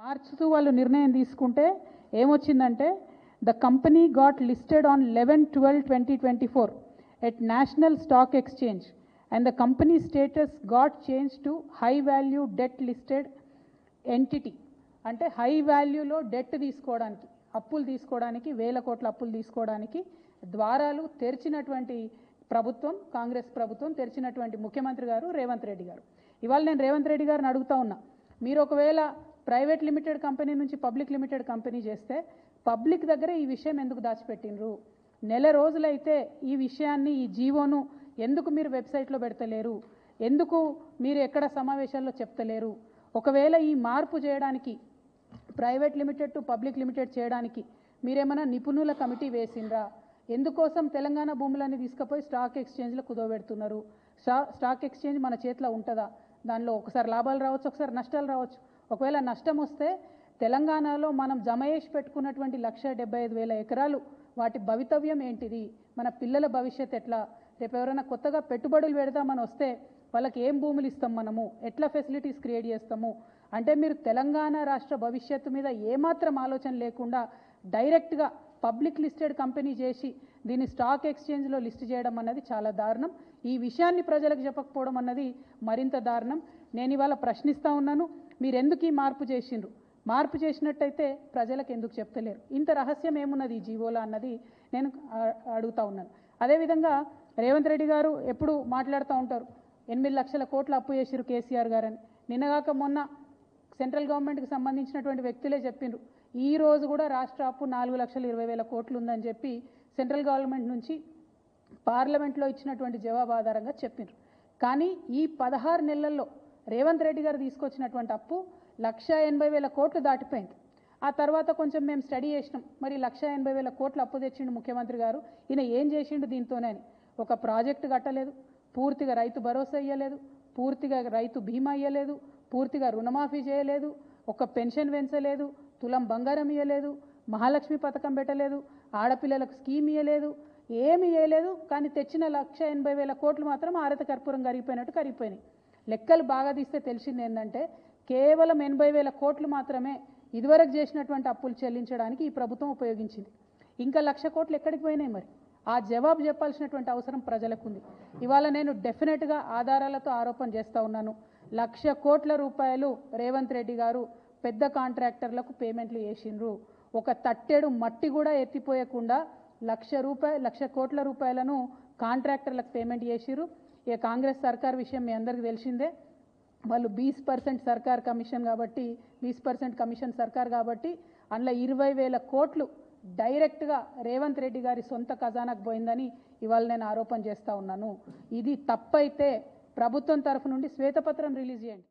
మార్చుతూ వాళ్ళు నిర్ణయం తీసుకుంటే ఏమొచ్చిందంటే the company got listed on eleven twelve twenty twenty four at national stock exchange and the company status got change to high value debt listed entity. అంటే high వాల్యూలో debt తీసుకోవడానికి అప్పులు తీసుకోవడానికి వేల కోట్ల అప్పులు తీసుకోవడానికి ద్వారాలు తెరిచినటువంటి ప్రభుత్వం కాంగ్రెస్ ప్రభుత్వం తెరిచినటువంటి ముఖ్యమంత్రి గారు రేవంత్ రెడ్డి గారు. ఇవాళ నేను రేవంత్ రెడ్డి గారిని అడుగుతా ఉన్నా మీరు ఒకవేళ ప్రైవేట్ లిమిటెడ్ కంపెనీ నుంచి పబ్లిక్ లిమిటెడ్ కంపెనీ చేస్తే పబ్లిక్ దగ్గర ఈ విషయం ఎందుకు దాచిపెట్టినరు నెల రోజులైతే ఈ విషయాన్ని ఈ జీవోను ఎందుకు మీరు వెబ్సైట్లో పెడతలేరు? ఎందుకు మీరు ఎక్కడ సమావేశాల్లో చెప్తలేరు? ఒకవేళ ఈ మార్పు చేయడానికి private limited to public limited చేయడానికి మీరేమైనా నిపుణుల కమిటీ వేసిండ్రా? ఎందుకోసం తెలంగాణ భూములన్నీ తీసుకుపోయి స్టాక్ ఎక్స్చేంజ్లో కుదవబెడుతున్నారు? స్టా స్టాక్ ఎక్స్చేంజ్ మన చేతిలో ఉంటుందా? దానిలో ఒకసారి లాభాలు రావచ్చు ఒకసారి నష్టాలు రావచ్చు. ఒకవేళ నష్టం వస్తే తెలంగాణలో మనం జమ చేసి పెట్టుకున్నటువంటి లక్ష డెబ్బై ఐదు వేల ఎకరాలు వాటి భవితవ్యం ఏంటిది? మన పిల్లల భవిష్యత్ ఎట్లా? రేపు ఎవరైనా కొత్తగా పెట్టుబడులు పెడదామని వస్తే వాళ్ళకి ఏం భూములు ఇస్తాం మనము? ఎట్లా ఫెసిలిటీస్ క్రియేట్ చేస్తాము? అంటే మీరు తెలంగాణ రాష్ట్ర భవిష్యత్తు మీద ఏమాత్రం ఆలోచన లేకుండా డైరెక్ట్గా పబ్లిక్ లిస్టెడ్ కంపెనీ చేసి దీన్ని స్టాక్ ఎక్స్చేంజ్లో లిస్ట్ చేయడం అన్నది చాలా దారుణం. ఈ విషయాన్ని ప్రజలకు చెప్పకపోవడం అన్నది మరింత దారుణం. నేను ఇవాళ ప్రశ్నిస్తూ ఉన్నాను మీరు ఎందుకు ఈ మార్పు చేసిండ్రు? మార్పు చేసినట్టయితే ప్రజలకు ఎందుకు చెప్తలేరు? ఇంత రహస్యం ఏమున్నది ఈ జీవోలో అన్నది నేను అడుగుతూ అడుగుతా ఉన్నాను. అదేవిధంగా రేవంత్ రెడ్డి గారు ఎప్పుడు మాట్లాడుతూ ఉంటారు ఎనిమిది లక్షల కోట్లు అప్పు చేసిరు కేసీఆర్ గారని. నిన్నగాక మొన్న సెంట్రల్ గవర్నమెంట్కి సంబంధించినటువంటి వ్యక్తులే చెప్పిండ్రు ఈ రోజు కూడా రాష్ట్ర అప్పు నాలుగు లక్షల ఇరవై వేల కోట్లు ఉందని చెప్పి సెంట్రల్ గవర్నమెంట్ నుంచి పార్లమెంట్లో ఇచ్చినటువంటి జవాబు ఆధారంగా చెప్పిండ్రు కానీ ఈ పదహారు నెలల్లో రేవంత్ రెడ్డి గారు తీసుకొచ్చినటువంటి అప్పు లక్ష ఎనభై వేల కోట్లు దాటిపోయింది. ఆ తర్వాత కొంచెం మేము స్టడీ చేసినాం. మరి లక్ష ఎనభై వేల కోట్లు అప్పు తెచ్చిండు ముఖ్యమంత్రి గారు. ఈయన ఏం చేసిండు దీంతోనే అని. ఒక ప్రాజెక్టు కట్టలేదు. పూర్తిగా రైతు భరోసా ఇయ్యలేదు. పూర్తిగా రైతు బీమా ఇయ్యలేదు. పూర్తిగా రుణమాఫీ చేయలేదు. ఒక పెన్షన్ పెంచలేదు. తులం బంగారం ఇయ్యలేదు మహాలక్ష్మి పథకం పెట్టలేదు ఆడపిల్లలకు స్కీమ్ ఇయ్యలేదు ఏమి ఇయ్యలేదు కానీ తెచ్చిన లక్ష ఎనభై వేల కోట్లు మాత్రం ఆరత కర్పూరం కరిగిపోయినట్టు కరిగిపోయినాయి. లెక్కలు బాగా తీస్తే తెలిసింది ఏంటంటే కేవలం ఎనభై వేల కోట్లు మాత్రమే ఇదివరకు చేసినటువంటి అప్పులు చెల్లించడానికి ఈ ప్రభుత్వం ఉపయోగించింది. ఇంకా లక్ష కోట్లు ఎక్కడికి పోయినాయి మరి? ఆ జవాబు చెప్పాల్సినటువంటి అవసరం ప్రజలకు ఉంది ఇవాళ నేను డెఫినెట్గా ఆధారాలతో ఆరోపణ చేస్తూ ఉన్నాను. లక్ష కోట్ల రూపాయలు రేవంత్ రెడ్డి గారు పెద్ద కాంట్రాక్టర్లకు పేమెంట్లు చేసిండ్రు. ఒక తట్టెడు మట్టి కూడా ఎత్తిపోయకుండా లక్ష రూపాయ లక్ష కోట్ల రూపాయలను కాంట్రాక్టర్లకు పేమెంట్ చేసిర్రు. ఇక కాంగ్రెస్ సర్కార్ విషయం మీ అందరికీ తెలిసిందే. వాళ్ళు బీస్ పర్సెంట్ సర్కార్ కమిషన్ కాబట్టి బీస్ పర్సెంట్ కమిషన్ సర్కార్ కాబట్టి అందులో ఇరవై వేల కోట్లు డైరెక్ట్గా రేవంత్ రెడ్డి గారి సొంత ఖజానాకు పోయిందని ఇవాళ నేను ఆరోపణ చేస్తూ ఉన్నాను. ఇది తప్పైతే ప్రభుత్వం తరఫు నుండి శ్వేతపత్రం రిలీజ్ చేయండి.